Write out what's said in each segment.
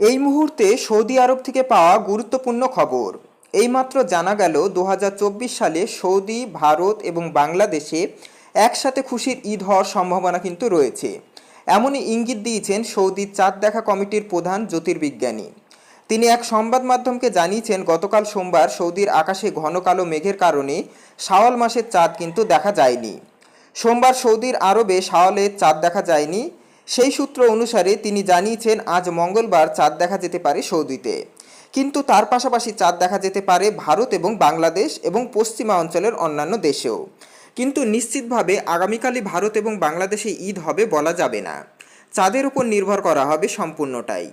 এই মুহূর্তে সৌদি আরব থেকে পাওয়া গুরুত্বপূর্ণ খবর। এইমাত্র জানা গেল দু হাজার চব্বিশ সালে সৌদি, ভারত এবং বাংলাদেশে একসাথে খুশির ঈদ হওয়ার সম্ভাবনা কিন্তু রয়েছে। এমনই ইঙ্গিত দিয়েছেন সৌদির চাঁদ দেখা কমিটির প্রধান জ্যোতির্বিজ্ঞানী। তিনি এক সংবাদ মাধ্যমকে জানিয়েছেন, গতকাল সোমবার সৌদির আকাশে ঘন কালো মেঘের কারণে শাওয়াল মাসের চাঁদ কিন্তু দেখা যায়নি। সোমবার সৌদির আরবে শাওয়ালের চাঁদ দেখা যায়নি। সেই সূত্র অনুসারে তিনি জানিয়েছেন, আজ মঙ্গলবার চাঁদ দেখা যেতে পারে সৌদিতে। কিন্তু তার পাশাপাশি চাঁদ দেখা যেতে পারে ভারত এবং বাংলাদেশ এবং পশ্চিমা অঞ্চলের অন্যান্য দেশেও। কিন্তু নিশ্চিতভাবে আগামীকালই ভারত এবং বাংলাদেশে ঈদ হবে বলা যাবে না। চাঁদের উপর নির্ভর করা হবে সম্পূর্ণটাই।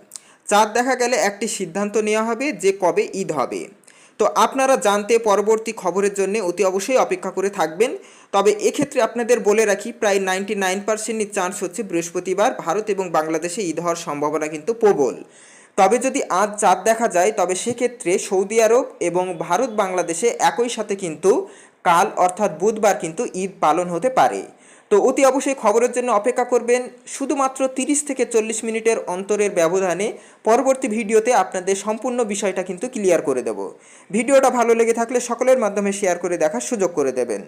চাঁদ দেখা গেলে একটি সিদ্ধান্ত নেওয়া হবে যে কবে ঈদ হবে। তো আপনারা জানতে পরবর্তী খবরের জন্য অতি অবশ্যই অপেক্ষা করে থাকবেন। তবে এক্ষেত্রে আপনাদের বলে রাখি, প্রায় নাইনটি নাইন পার্সেন্টের চান্স হচ্ছে বৃহস্পতিবার ভারত এবং বাংলাদেশে ঈদ হওয়ার সম্ভাবনা কিন্তু প্রবল। তবে যদি আজ চাঁদ দেখা যায়, তবে সেক্ষেত্রে সৌদি আরব এবং ভারত বাংলাদেশে একই সাথে কিন্তু কাল অর্থাৎ বুধবার কিন্তু ঈদ পালন হতে পারে। তো অতি অবশ্যই খবরের জন্য অপেক্ষা করবেন। শুধুমাত্র তিরিশ থেকে চল্লিশ মিনিটের অন্তরের ব্যবধানে পরবর্তী ভিডিওতে আপনাদের সম্পূর্ণ বিষয়টা কিন্তু ক্লিয়ার করে দেব। ভিডিওটা ভালো লেগে থাকলে সকলের মাধ্যমে শেয়ার করে দেখার সুযোগ করে দেবেন।